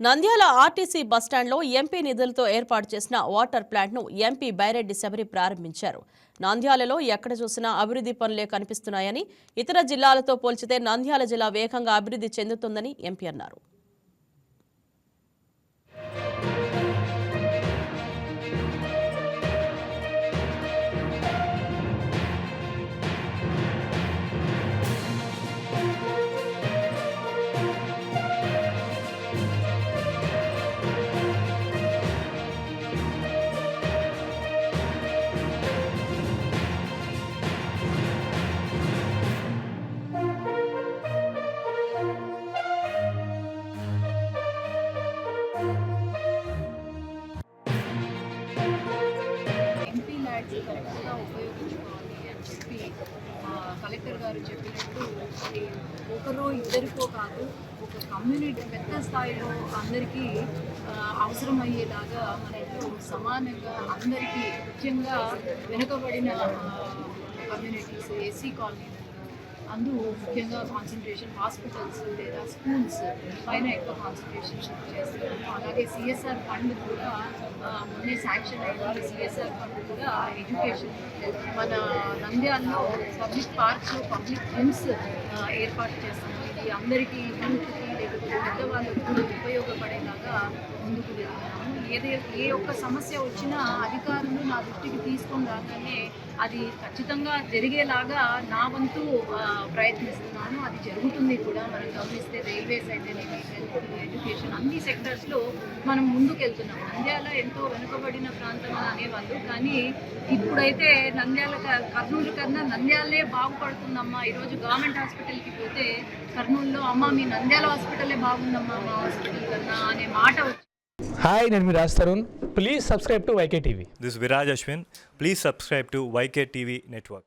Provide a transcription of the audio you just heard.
Nandyal RTC బస్టాండ్లో MP నిధులతో ఏర్పాటు చేసిన వాటర్ ప్లాంట్ను ఎంపీ బైరెడ్డి శబరి ప్రారంభించారు. నంద్యాలలో ఎక్కడ చూసినా అభివృద్ధి పనులే కనిపిస్తున్నాయని ఇతర జిల్లాలతో పోల్చితే నంద్యాల జిల్లా వేగంగా అభివృద్ధి చెందుతుందని ఎంపీ అన్నారు. ఎంపీ కరెక్ట్గా ఉపయోగించుకోవాలి అని చెప్పి కలెక్టర్ గారు చెప్పినట్టు ఒకరో ఇద్దరికో కాదు ఒక కమ్యూనిటీ పెద్ద స్థాయిలో అందరికీ అవసరమయ్యేలాగా మనకు సమానంగా అందరికీ ముఖ్యంగా వెనుకబడిన కమ్యూనిటీస్ ఏసీ కాలనీ అందు ముఖ్యంగా కాన్సన్ట్రేషన్ హాస్పిటల్స్ లేదా స్కూల్స్ పైన ఎక్కువ కాన్సన్ట్రేషన్ చేస్తున్నాము అలాగే సిఎస్ఆర్ ఫండ్ కూడా మొన్నే శాంక్షన్ అయింది. సిఎస్ఆర్ ఫండ్ కూడా ఎడ్యుకేషన్ మన నంద్యాలలో పబ్లిక్ పార్క్స్ పబ్లిక్ జిమ్స్ ఏర్పాటు చేస్తున్నాం ఇది అందరికీ యూత్కి లేకపోతే కూడా ఉపయోగపడేలాగా ముందుకు వెళ్తున్నాము ఏదే ఏ ఒక్క సమస్య వచ్చినా అధికారులు నా దృష్టికి తీసుకొని రాగానే అది ఖచ్చితంగా జరిగేలాగా నా వంతు ప్రయత్నిస్తున్నాను అది జరుగుతుంది కూడా మనం గమనిస్తే రైల్వేస్ అయితే హెల్త్ ఎడ్యుకేషన్ అన్ని సెక్టర్స్లో మనం ముందుకు వెళ్తున్నాం నంద్యాల ఎంతో వెనుకబడిన ప్రాంతం అని అనేవాళ్ళు. కానీ ఇప్పుడైతే నంద్యాల క- కర్నూలు కన్నా నంద్యాలే బాగుపడుతుందమ్మా. ఈరోజు గవర్నమెంట్ హాస్పిటల్కి పోతే కర్నూలులో అమ్మ మీ నంద్యాల హాస్పిటలే బాగుందమ్మా మా హాస్పిటల్ కన్నా అనే మాట హాయ్ నేను మీ Raj Tarun. Please subscribe to VK TV is Viraj Ashwin. Please subscribe to YK TV Network.